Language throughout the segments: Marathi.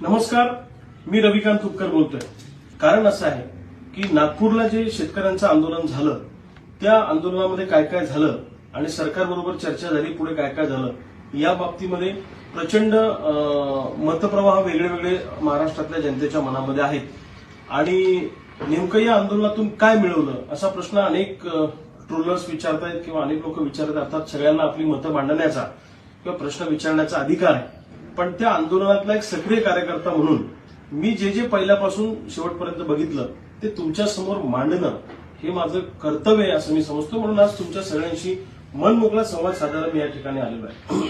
नमस्कार मी रविकांत तुपकर बोलतोय. कारण असं आहे की नागपूरला जे शेतकऱ्यांचं आंदोलन झालं त्या आंदोलनामध्ये काय काय झालं आणि सरकारबरोबर चर्चा झाली पुढे काय काय झालं या बाबतीमध्ये प्रचंड मतप्रवाह वेगळे वेगळे महाराष्ट्रातल्या जनतेच्या मनामध्ये आहेत. आणि नेमकं या आंदोलनातून काय मिळवलं असा प्रश्न अनेक ट्रोलर्स विचारतायत किंवा अनेक लोक विचारत अर्थात सगळ्यांना आपली मतं मांडण्याचा किंवा प्रश्न विचारण्याचा अधिकार आहे. पण त्या आंदोलनातला एक सक्रिय कार्यकर्ता म्हणून मी जे जे पहिल्यापासून शेवटपर्यंत बघितलं ते तुमच्यासमोर मांडणं हे माझं कर्तव्य आहे असं मी समजतो. म्हणून आज तुमच्या सगळ्यांशी मन मोकळा संवाद साधायला मी या ठिकाणी आलेलो आहे.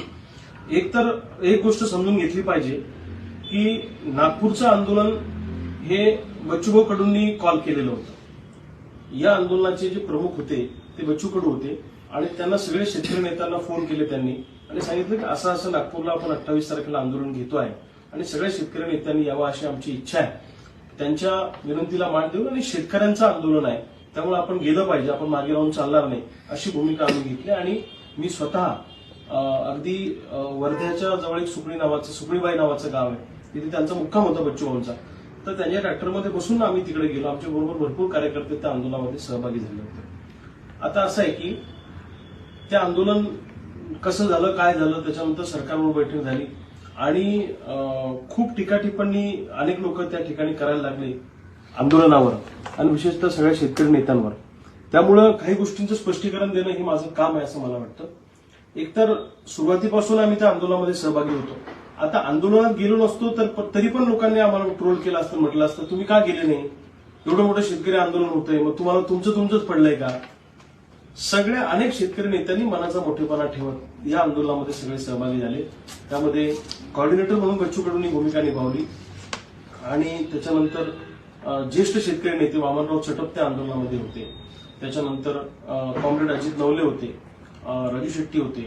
एक तर एक गोष्ट समजून घेतली पाहिजे की नागपूरचं आंदोलन हे बच्चूभाऊ कडूंनी कॉल केलेलं होतं. या आंदोलनाचे जे प्रमुख होते ते बच्चू कडू होते. आणि त्यांना सगळे शेतकरी नेत्यांना फोन केले त्यांनी. आणि सांगितलं की असं असं नागपूरला आपण अठ्ठावीस तारखेला आंदोलन घेतो आहे. आणि सगळ्या शेतकरी नेत्यांनी यावं अशी आमची इच्छा आहे. त्यांच्या विनंतीला मान देऊन आणि शेतकऱ्यांचं आंदोलन आहे. त्यामुळे आपण गेलं पाहिजे. आपण मागे राहून चालणार नाही अशी भूमिका आम्ही घेतली. आणि मी स्वतः अगदी वर्ध्याच्या जवळ एक सुकळी नावाचं सुकळीबाई नावाचं गाव आहे. तिथे त्यांचा मुक्काम होता बच्चू भाऊंचा. तर त्यांच्या ट्रॅक्टरमध्ये बसून आम्ही तिकडे गेलो. आमच्या बरोबर भरपूर कार्यकर्ते त्या आंदोलनामध्ये सहभागी झाले होते. आता असं आहे की ते आंदोलन कसं झालं काय झालं त्याच्यानंतर सरकारवर बैठक झाली. आणि खूप टीका टिप्पणी अनेक लोक त्या ठिकाणी करायला लागले आंदोलनावर आणि विशेषतः सगळ्या शेतकरी नेत्यांवर. त्यामुळं काही गोष्टींचं स्पष्टीकरण देणं हे माझं काम आहे असं मला वाटतं. एकतर सुरुवातीपासून आम्ही त्या आंदोलनामध्ये सहभागी होतो. आता आंदोलनात गेलो नसतो तर प- तरी पण लोकांनी आम्हाला ट्रोल केलं असतं म्हटलं असतं तुम्ही का गेले नाही? एवढं मोठं शेतकरी आंदोलन होतंय मग तुम्हाला तुमचं तुमचंच पडलंय का? सगळ्या अनेक शेतकरी नेत्यांनी मनाचा मोठेपणा ठेवत या आंदोलनामध्ये सगळे सहभागी झाले. त्यामध्ये कॉर्डिनेटर म्हणून बच्चू कडूंनी भूमिका निभावली. आणि त्याच्यानंतर ज्येष्ठ शेतकरी नेते वामनराव चटप त्या आंदोलनामध्ये होते. त्याच्यानंतर कॉम्रेड अजित नवले होते. राजू शेट्टी होते.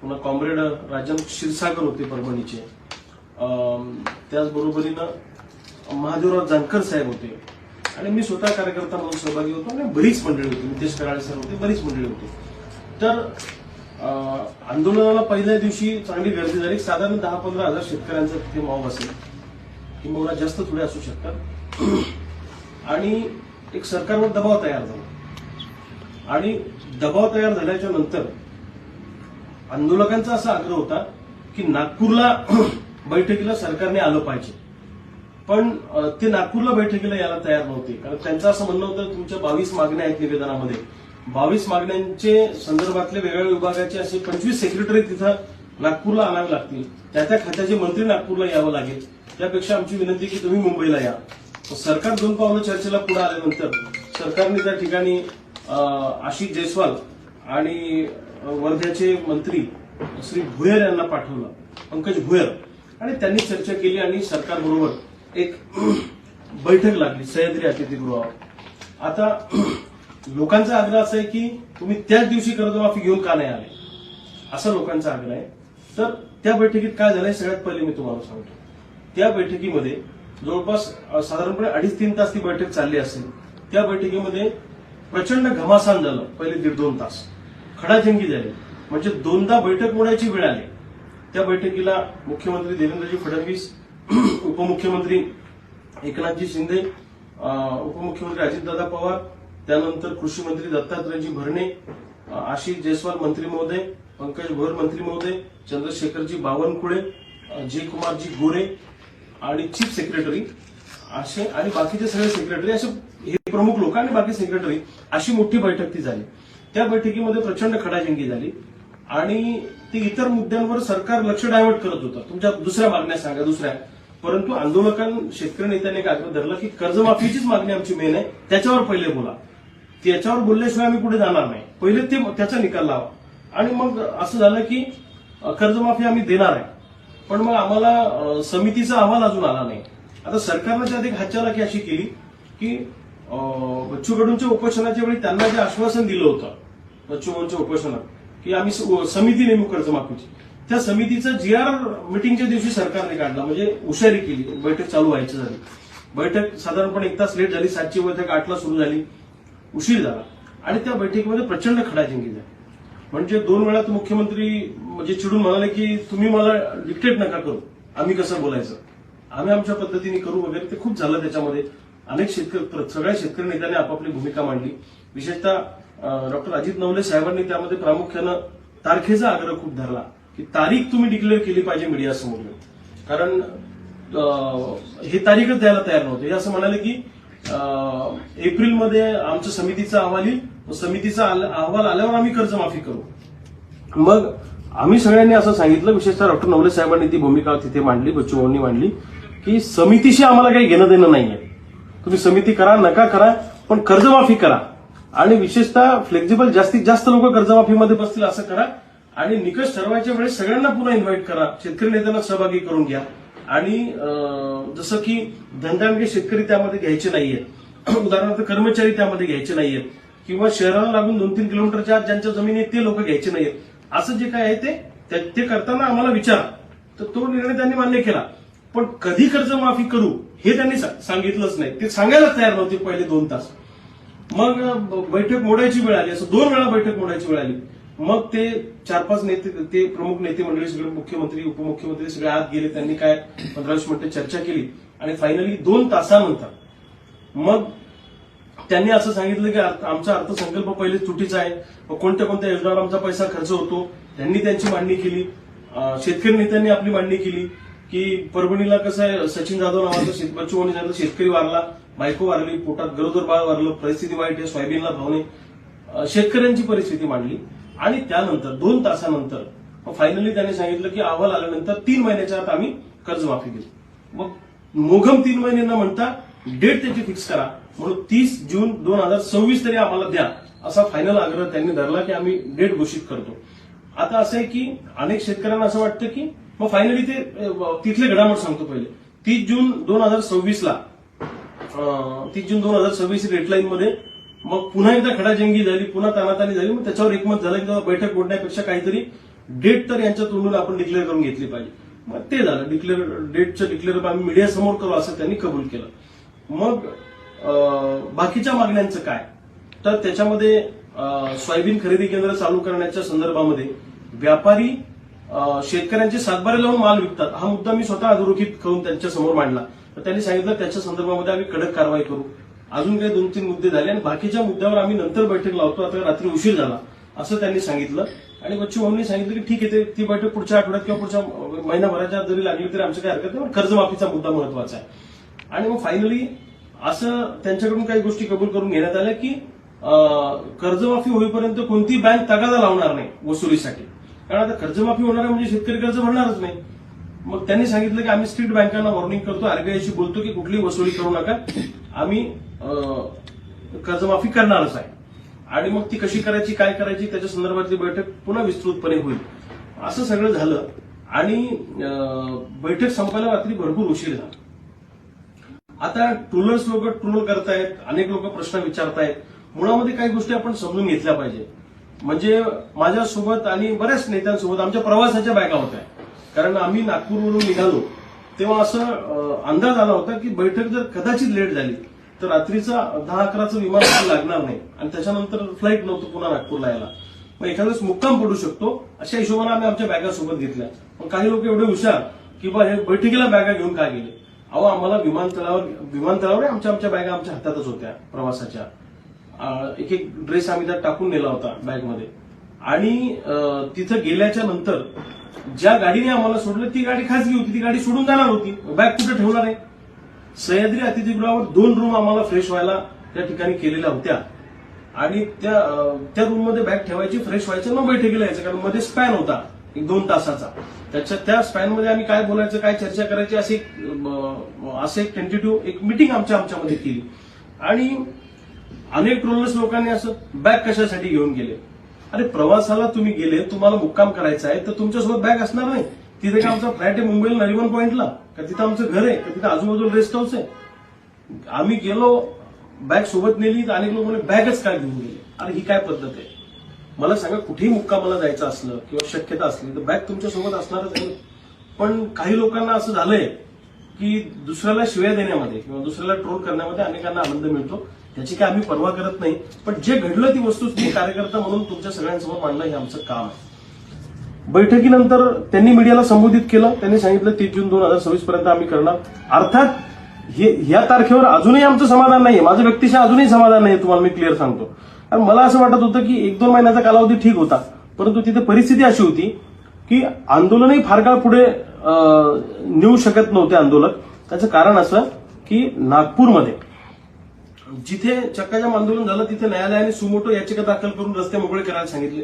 पुन्हा कॉम्रेड राजन क्षीरसागर होते परभणीचे. त्याचबरोबरीनं महादेवराव जानकर साहेब होते. आणि मी स्वतः कार्यकर्ता म्हणून सहभागी होतो आणि बरीच मंडळी होती. नितेश कराळे सर होते बरीच मंडळी होती. तर आंदोलनाला पहिल्या दिवशी चांगली गर्दी झाली. साधारण दहा पंधरा हजार शेतकऱ्यांचा तिथे मॉब असेल किंवा जास्त थोडे असू शकतात. आणि एक सरकारवर दबाव तयार झाला. आणि दबाव तयार झाल्याच्यानंतर आंदोलकांचा असा आग्रह होता की नागपूरला बैठकीला सरकारने आलं पाहिजे. पण ते नागपूरला बैठकीला यायला तयार नव्हते. कारण त्यांचं असं म्हणणं होतं तुमच्या बावीस मागण्या आहेत निवेदनामध्ये. बावीस मागण्यांचे संदर्भातले वेगवेगळ्या विभागाचे असे पंचवीस सेक्रेटरी तिथं नागपूरला आणावे लागतील. त्या त्या खात्याचे मंत्री नागपूरला यावं लागेल. त्यापेक्षा आमची विनंती की तुम्ही मुंबईला या. सरकार दोन पावलं चर्चेला पुढे आल्यानंतर सरकारने त्या ठिकाणी आशिष जयस्वाल आणि वर्ध्याचे मंत्री श्री भुयर यांना पाठवलं. पंकज भुयर. आणि त्यांनी चर्चा केली आणि सरकारबरोबर एक बैठक लागली सह्याद्री अतिथीगृहावर. आता लोकांचा आग्रह असा आहे की तुम्ही त्याच दिवशी कर्जमाफी घेऊन का नाही आले? असा लोकांचा आग्रह आहे. तर त्या बैठकीत काय झालंय सगळ्यात पहिले मी तुम्हाला सांगतो. त्या बैठकीमध्ये जवळपास साधारणपणे अडीच तीन तास ती बैठक चालली असेल. त्या बैठकीमध्ये प्रचंड घमासान झालं पहिले दीड दोन तास. खडाजंगी झाली. म्हणजे दोनदा बैठक मोडायची वेळ आली. त्या बैठकीला मुख्यमंत्री देवेंद्रजी फडणवीस उपमुख्यमंत्री एकनाथजी शिंदे उपमुख्यमंत्री अजितदादा पवार त्यानंतर कृषी मंत्री दत्तात्रयजी भरणे आशिष जयस्वाल मंत्री महोदय पंकज भोर मंत्री महोदय चंद्रशेखरजी बावनकुळे अं, जयकुमारजी गोरे आणि चीफ सेक्रेटरी असे आणि बाकीचे सगळे सेक्रेटरी असे हे प्रमुख लोक आणि बाकी सेक्रेटरी अशी मोठी बैठक ती झाली. त्या बैठकीमध्ये प्रचंड खडाजंगी झाली आणि ती इतर मुद्द्यांवर सरकार लक्ष डायव्हर्ट करत होतं. तुमच्या दुसऱ्या मागण्या सांगा दुसऱ्या. परंतु आंदोलकां शेतकरी नेत्यांनी एक आग्रह धरला की कर्जमाफीचीच मागणी आमची मेन आहे. त्याच्यावर पहिले बोला. त्याच्यावर बोलल्याशिवाय आम्ही कुठे जाणार नाही. पहिले ते त्याचा निकाल लावा. आणि मग असं झालं की कर्जमाफी आम्ही देणार आहे. पण मग आम्हाला समितीचा अहवाल अजून आला नाही. आता सरकारनं त्यात एक हातचालाकी अशी केली की बच्चू कडूंच्या उपोषणाच्या वेळी त्यांना जे आश्वासन दिलं होतं बच्चू कडूंच्या उपोषणात की आम्ही समिती नेमू कर्जमाफीची. त्या समितीचं जी आर मिटिंगच्या दिवशी सरकारने काढला. म्हणजे हुशारी केली. बैठक चालू व्हायची झाली. बैठक साधारणपणे एक तास लेट झाली. सातची बैठक आठला सुरू झाली. उशीर झाला. आणि त्या बैठकीमध्ये प्रचंड खडाजिंगी झाली. म्हणजे दोन वेळा मुख्यमंत्री म्हणजे चिडून म्हणाले की तुम्ही मला डिक्टेट नका करू. आम्ही कसं बोलायचं? आम्ही आमच्या पद्धतीने करू वगैरे. ते खूप झालं त्याच्यामध्ये. अनेक शेतकरी सगळ्या शेतकरी नेत्यांनी आपापली भूमिका मांडली. विशेषतः डॉक्टर अजित नवले साहेबांनी त्यामध्ये प्रामुख्यानं तारखेचा आग्रह खूप धरला. की तारीख तुम्ही डिक्लेअर केली पाहिजे मीडियासमोर कारण हे तारीखच द्यायला तयार नव्हते. हे असं म्हणाले की एप्रिलमध्ये आमच्या समितीचा अहवाल येईल. समितीचा अहवाल आल्यावर आम्ही कर्जमाफी करू. मग आम्ही सगळ्यांनी असं सांगितलं विशेषतः डॉक्टर नवले साहेबांनी ती भूमिका तिथे मांडली बच्चू भाऊंनी मांडली की समितीशी आम्हाला काही घेणं देणं नाहीये. तुम्ही समिती करा नका करा पण कर्जमाफी करा. आणि विशेषतः फ्लेक्झिबल जास्तीत जास्त लोक कर्जमाफीमध्ये बसतील असं करा. आणि निकष ठरवायच्या वेळेस सगळ्यांना पुन्हा इन्व्हाइट करा. शेतकरी नेत्यांना सहभागी करून घ्या. आणि अं, जसं की धंद्यामध्ये शेतकरी त्यामध्ये घ्यायचे नाहीयेत उदाहरणार्थ कर्मचारी त्यामध्ये घ्यायचे नाहीयेत किंवा शहराला लागून दोन तीन किलोमीटरच्या आत ज्यांच्या जमिनी आहेत ते लोक घ्यायचे नाहीयेत असं जे काय आहे ते ते- ते करताना आम्हाला विचारा. तर तो निर्णय त्यांनी मान्य केला. पण कधी कर्जमाफी करू हे त्यांनी सांगितलंच नाही. ते सांगायलाच तयार नव्हते पहिले दोन तास. मग बैठक मोडायची वेळ आली. असं दोन वेळा बैठक मोडायची वेळ आली. मग ते चार पाच नेते ते प्रमुख नेते मंडळी सगळे मुख्यमंत्री उपमुख्यमंत्री सगळे आत गेले त्यांनी काय पंधरा वीस मिनिटं चर्चा केली. आणि फायनली दोन तासानंतर मग त्यांनी असं सांगितलं की आमचा अर्थसंकल्प पहिले चुकीचा आहे. मग कोणत्या कोणत्या योजनावर आमचा पैसा खर्च होतो? त्यांनी त्यांची मांडणी केली. शेतकरी नेत्यांनी आपली मांडणी केली की परभणीला कसं आहे सचिन जाधव नावाचा बच्चू भाऊनी शेतकरी वारला बायको वारली पोटात गरोदर बाळ वारलं परिस्थिती वाईट आहे सोयाबीनला भाव नाही. शेतकऱ्यांची परिस्थिती मांडली. आणि त्यानंतर दोन तासानंतर फायनली त्यांनी सांगितलं की अहवाल आल्यानंतर तीन महिन्याच्या आत आम्ही कर्जमाफी केली. मग मोघम तीन महिने न म्हणता डेट त्याची फिक्स करा. म्हणून तीस जून दोन हजार सव्वीस तरी आम्हाला द्या. असा फायनल आग्रह त्यांनी धरला की आम्ही डेट घोषित करतो. आता असं आहे की अनेक शेतकऱ्यांना असं वाटतं की मग फायनली ते तिथले घडामोड सांगतो पहिले. तीस जून दोन हजार सव्वीसला तीस जून दोन हजार सव्वीस डेडलाईन मध्ये मग पुन्हा एकदा खडाजंगी झाली पुन्हा तानातानी झाली मग त्याच्यावर एकमत झालं की बैठक बोलण्यापेक्षा काहीतरी डेट तर यांच्या तोंडून आपण डिक्लेअर करून घेतली पाहिजे. मग ते झालं. डिक्लेअर डेटचं डिक्लेअर आम्ही मीडिया समोर करू असं त्यांनी कबूल केलं. मग बाकीच्या मागण्यांचं काय? तर त्याच्यामध्ये सोयाबीन खरेदी केंद्र चालू करण्याच्या संदर्भामध्ये व्यापारी शेतकऱ्यांचे सातबारे लावून माल विकतात. हा मुद्दा मी स्वतः अधोरेखित करून त्यांच्यासमोर मांडला. तर त्यांनी सांगितलं त्याच्या संदर्भामध्ये आम्ही कडक कारवाई करू. अजून काही दोन तीन मुद्दे झाले आणि बाकीच्या मुद्द्यावर आम्ही नंतर बैठक लावतो. आता रात्री उशीर झाला असं त्यांनी सांगितलं. आणि बच्चू भाऊंनी सांगितलं की ठीक आहे ते- ती बैठक पुढच्या आठवड्यात किंवा पुढच्या महिनाभराच्या जरी लागली तरी आमचं काही हरकत नाही पण कर्जमाफीचा मुद्दा महत्त्वाचा आहे. आणि मग फायनली असं त्यांच्याकडून काही गोष्टी कबूल करून घेण्यात आल्या की कर्जमाफी होईपर्यंत कोणती बँक तगादा लावणार नाही वसुलीसाठी. कारण आता कर्जमाफी होणार आहे म्हणजे शेतकरी कर्ज भरणारच नाही. मग त्यांनी सांगितलं की आम्ही स्ट्रीट बँकांना वॉर्निंग करतो आरबीआयशी बोलतो की कुठली वसुली करू नका. आम्ही कर्जमाफी करणारच आहे. आणि मग ती कशी करायची काय करायची त्याच्या संदर्भातली बैठक पुन्हा विस्तृतपणे होईल. असं सगळं झालं आणि बैठक संपायला रात्री भरपूर उशीर झाला. आता ट्रोलर्स लोक ट्रोल करतायत अनेक लोक प्रश्न विचारतायत. मुळामध्ये काही गोष्टी आपण समजून घेतल्या पाहिजे म्हणजे माझ्यासोबत आणि बऱ्याच नेत्यांसोबत आमच्या प्रवासाच्या बॅगा होत्या. कारण आम्ही नागपूरवरून निघालो तेव्हा असं अंदाज आला होता की बैठक जर कदाचित लेट झाली तर रात्रीचा दहा अकराचं विमान लागणार नाही. आणि त्याच्यानंतर फ्लाईट नव्हतं पुन्हा नागपूरला यायला. मग एखाद्या वेळेस मुक्काम पडू शकतो अशा हिशोबाने आम्ही आमच्या बॅगा सोबत घेतल्या. पण काही लोक एवढे हुशार की बा हे बैठकीला बॅगा घेऊन काय गेले? अहो आम्हाला विमानतळावर विमानतळावर आमच्या आमच्या बॅगा आमच्या हातातच होत्या प्रवासाच्या. एक एक ड्रेस आम्ही त्यात टाकून नेला होता बॅगमध्ये. आणि तिथं गेल्याच्यानंतर ज्या गाडीने आम्हाला सोडलं ती गाडी खासगी होती. ती गाडी सोडून जाणार होती. बॅग कुठे ठेवणार आहे? सह्याद्री अतिथीगृहावर दोन रूम आम्हाला फ्रेश व्हायला त्या ठिकाणी केलेल्या होत्या. आणि त्या त्या रूममध्ये बॅग ठेवायची फ्रेश व्हायचं न बैठकीला यायचं कारण मध्ये स्पॅन होता. एक दोन तासाचा. त्याच्या त्या स्पॅनमध्ये आम्ही काय बोलायचं काय चर्चा करायची असे एक, असं एक टेंटेटिव्ह एक मिटिंग आमच्या आमच्यामध्ये केली. आणि अनेक ट्रोलर्स लोकांनी असं बॅग कशासाठी घेऊन गेले? अरे प्रवासाला तुम्ही गेले तुम्हाला मुक्काम करायचा आहे तर तुमच्यासोबत बॅग असणार नाही. तिथे का आमचा फ्लॅट आहे मुंबईला नरिमन पॉइंटला. का तिथं आमचं घर आहे का तिथं आजूबाजूला रेस्ट हाऊस आहे? आम्ही गेलो बॅग सोबत नेली तर अनेक लोक म्हणजे बॅगच काय घेऊन गेले? अरे ही काय पद्धत आहे? मला सांगा कुठेही मुक्कामाला जायचं असलं किंवा शक्यता असली तर बॅग तुमच्यासोबत असणारच आहे. पण काही लोकांना असं झालंय की दुसऱ्याला शिव्या देण्यामध्ये किंवा दुसऱ्याला ट्रोल करण्यामध्ये अनेकांना आनंद मिळतो. त्याची काय आम्ही पर्वा करत नाही. पण जे घडलं ती वस्तू तुम्ही कार्यकर्ता म्हणून तुमच्या सगळ्यांसमोर मांडणं हे आमचं काम आहे. बैठकीनंतर त्यांनी मीडियाला संबोधित केलं. त्यांनी सांगितलं तीस जून दोन हजार सव्वीस पर्यंत आम्ही करणार. अर्थात हे ह्या तारखेवर अजूनही आमचं समाधान नाहीये. माझं व्यक्तिशः अजूनही समाधान नाही तुम्हाला मी क्लिअर सांगतो. कारण मला असं वाटत होतं की एक दोन महिन्याचा कालावधी ठीक होता. परंतु तिथे परिस्थिती अशी होती की आंदोलनही फार काळ पुढे नेऊ शकत नव्हते आंदोलक. त्याचं कारण असं की नागपूरमध्ये जिथे चक्काजाम आंदोलन झालं तिथे न्यायालयाने सुमोटो याचिका दाखल करून रस्ते मोकळे करायला सांगितले.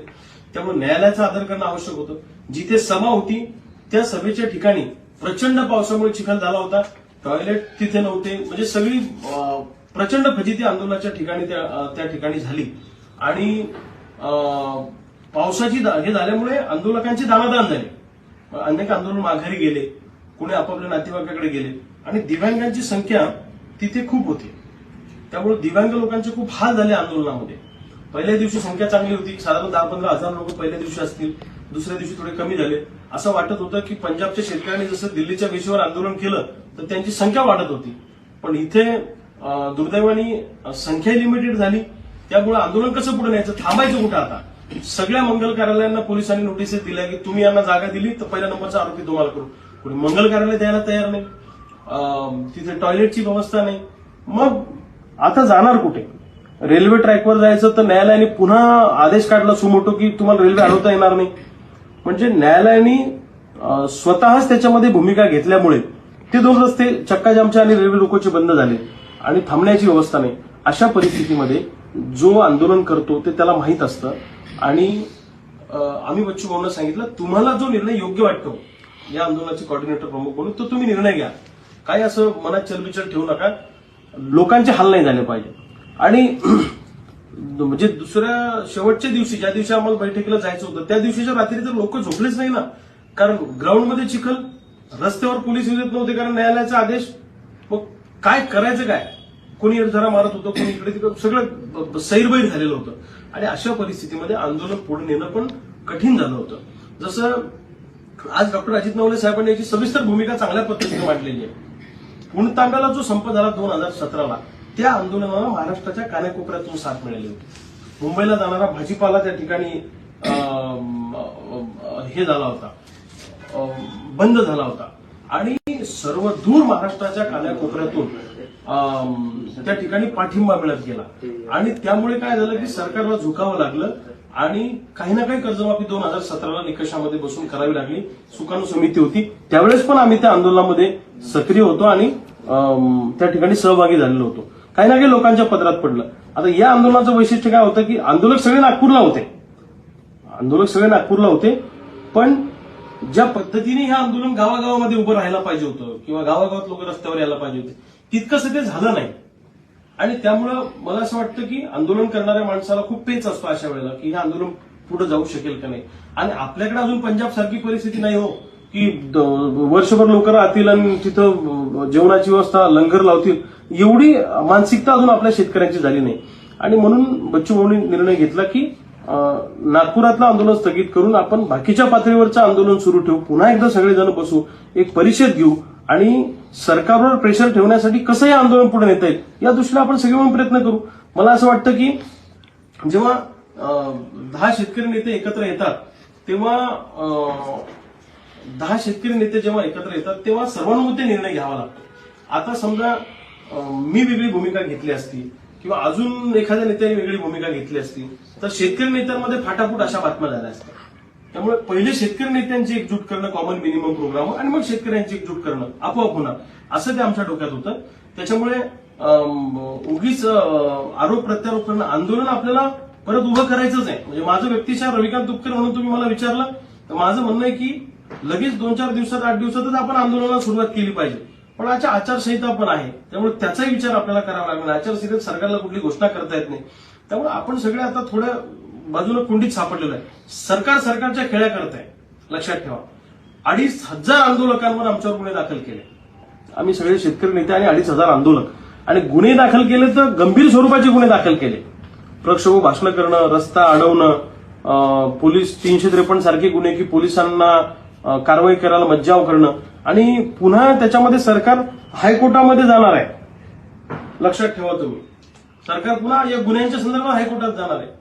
त्यामुळे न्यायालयाचा आदर करणं आवश्यक होतं. जिथे सभा होती त्या सभेच्या ठिकाणी प्रचंड पावसामुळे चिखल झाला होता. टॉयलेट तिथे नव्हते. म्हणजे सगळी प्रचंड फजिती आंदोलनाच्या ठिकाणी त्या त्या ठिकाणी झाली. आणि पावसाची हे झाल्यामुळे आंदोलकांची दानादान झाली. अनेक आंदोलन माघारी गेले. कुणी आपापल्या नातेवाईकाकडे गेले. आणि दिव्यांगांची संख्या तिथे खूप होती. त्यामुळे दिव्यांग लोकांचे खूप हाल झाले आंदोलनामध्ये. पहिल्या दिवशी संख्या चांगली होती साधारण दहा पंधरा हजार लोक पहिल्या दिवशी असतील दुसऱ्या दिवशी थोडे कमी झाले. असं वाटत होतं की पंजाबच्या शेतकऱ्यांनी जसं दिल्लीच्या वेशीवर आंदोलन केलं तर त्यांची संख्या वाढत होती. पण इथे दुर्दैवाने संख्या लिमिटेड झाली. त्यामुळे आंदोलन कसं पुढे न्यायचं थांबायचं कुठं आता? सगळ्या मंगल कार्यालयांना पोलिसांनी नोटीसेस दिल्या की तुम्ही यांना जागा दिली तर पहिल्या नंबरचा आरोपी तुम्हाला करू. कोणी मंगल कार्यालय द्यायला तयार नाही. तिथे टॉयलेटची व्यवस्था नाही. मग आता जाणार कुठे? रेल्वे ट्रॅकवर जायचं तर न्यायालयाने पुन्हा आदेश काढला सुमोटो की तुम्हाला रेल्वे अडवता येणार नाही. म्हणजे न्यायालयाने स्वतःच त्याच्यामध्ये भूमिका घेतल्यामुळे ते दोन रस्ते चक्काजामचे आणि रेल्वे रोकोचे बंद झाले आणि थांबण्याची व्यवस्था नाही. अशा परिस्थितीमध्ये जो आंदोलन करतो ते त्याला माहीत असतं. आणि आम्ही बच्चू भाऊंना सांगितलं तुम्हाला जो निर्णय योग्य वाटतो या आंदोलनाचे कॉर्डिनेटर प्रमुख म्हणून तो तुम्ही निर्णय घ्या. काय असं मनात चलबिचल ठेवू नका. लोकांचे हाल नाही झाले पाहिजे. आणि म्हणजे दुसऱ्या शेवटच्या दिवशी ज्या दिवशी आम्हाला बैठकीला जायचं होतं त्या दिवशीच्या रात्री तर लोक झोपलेच नाही ना. कारण ग्राउंडमध्ये चिखल रस्त्यावर पोलीस येत नव्हते कारण न्यायालयाचा आदेश. मग काय करायचं काय? कोणी जरा मारत होतं कोणी इकडे तिकडे सगळं सैरबैर झालेलं होतं. आणि अशा परिस्थितीमध्ये आंदोलन पुढे नेणं पण कठीण झालं होतं. जसं आज डॉक्टर अजित नवले साहेबांनी याची सविस्तर भूमिका चांगल्या पद्धतीने मांडलेली आहे. पुणतांब्याला जो संप झाला दोन हजार सतराला त्या आंदोलनाला महाराष्ट्राच्या कानाकोपऱ्यातून साथ मिळाली होती. मुंबईला जाणारा भाजीपाला त्या ठिकाणी हे झाला होता. बंद झाला होता. आणि सर्व दूर महाराष्ट्राच्या कानाकोपऱ्यातून अं, त्या ठिकाणी पाठिंबा मिळत गेला. आणि त्यामुळे काय झालं की सरकारला झुकावं लागलं आणि काही ना काही कर्जमाफी दोन हजार सतराला निकषामध्ये बसून करावी लागली. सुकाणू समिती होती. त्यावेळेस पण आम्ही त्या आंदोलनामध्ये सक्रिय होतो आणि त्या ठिकाणी सहभागी झालेलो होतो. काही ना काही लोकांच्या पदरात पडलं. आता या आंदोलनाचं वैशिष्ट्य काय होतं की आंदोलक सगळे नागपूरला होते. आंदोलक सगळे नागपूरला होते. पण ज्या पद्धतीने हे आंदोलन गावागावामध्ये उभं राहायला पाहिजे होतं किंवा गावागावात लोक रस्त्यावर यायला पाहिजे होते तितकंसं ते झालं नाही. आणि त्यामुळं मला असं वाटतं की आंदोलन करणाऱ्या माणसाला खूप पेच असतो अशा वेळेला की हे आंदोलन पुढे जाऊ शकेल का नाही. आणि आपल्याकडे अजून पंजाब सारखी परिस्थिती नाही हो. की द- वर्षभर लोक राहतील आणि तिथं जेवणाची व्यवस्था लंगर लावतील एवढी मानसिकता अजून आपल्या शेतकऱ्यांची झाली नाही. आणि म्हणून बच्चू भाऊनी निर्णय घेतला की नागपुरातलं आंदोलन स्थगित करून आपण बाकीच्या पातळीवरचं आंदोलन सुरू ठेवू पुन्हा एकदा सगळेजण बसू एक परिषद घेऊ आणि सरकारवर प्रेशर ठेवण्यासाठी कसं हे आंदोलन पुढे नेता येईल या दृष्टीने आपण सगळे म्हणून प्रयत्न करू. मला असं वाटतं की जेव्हा दहा शेतकरी नेते एकत्र येतात तेव्हा दहा शेतकरी नेते जेव्हा एकत्र येतात तेव्हा सर्वानुमते निर्णय घ्यावा लागतो. आता समजा मी वेगळी भूमिका घेतली असती किंवा अजून एखाद्या नेत्याने वेगळी भूमिका घेतली असती तर शेतकरी नेत्यांमध्ये फाटाफूट अशा बातम्या झाल्या असत्या. त्यामुळे पहिले शेतकरी नेत्यांची एकजूट करणं कॉमन मिनिमम प्रोग्राम आणि मग शेतकऱ्यांची एकजूट करणं आपोआप होणार. असं ते आमच्या डोक्यात होतं. त्याच्यामुळे उगीच आरोप प्रत्यारोप करणं आंदोलन आपल्याला परत उभं करायचंच आहे म्हणजे माझं व्यक्तिशः रविकांत तुपकर म्हणून तुम्ही मला विचारलं तर माझं म्हणणं आहे की लगेच दोन चार दिवसात आठ दिवसातच आपण आंदोलनाला सुरुवात केली पाहिजे. पण आता आचारसंहिता पण आहे. त्यामुळे त्याचाही विचार आपल्याला करावा लागणार आचारसंहितेत सरकारला कुठली घोषणा करता येत नाही. त्यामुळे आपण सगळे आता थोड्या बाजूला कुंडीत सापडलेलं आहे. सरकार सरकारच्या खेळ्या करत आहे लक्षात ठेवा. अडीच हजार आंदोलकांवर आमच्यावर गुन्हे दाखल केले. आम्ही सगळे शेतकरी नेते आणि अडीच हजार आंदोलक. आणि गुन्हे दाखल केले तर गंभीर स्वरूपाचे गुन्हे दाखल केले. प्रक्षोभ भाषण करणं रस्ता अडवणं पोलीस तीनशे त्रेपन्न सारखे गुन्हे की पोलिसांना कारवाई करायला मज्जाव करणं. आणि पुन्हा त्याच्यामध्ये सरकार हायकोर्टामध्ये जाणार आहे. लक्षात ठेवा तुम्ही. सरकार पुन्हा या गुन्ह्यांच्या संदर्भात हायकोर्टात जाणार आहे.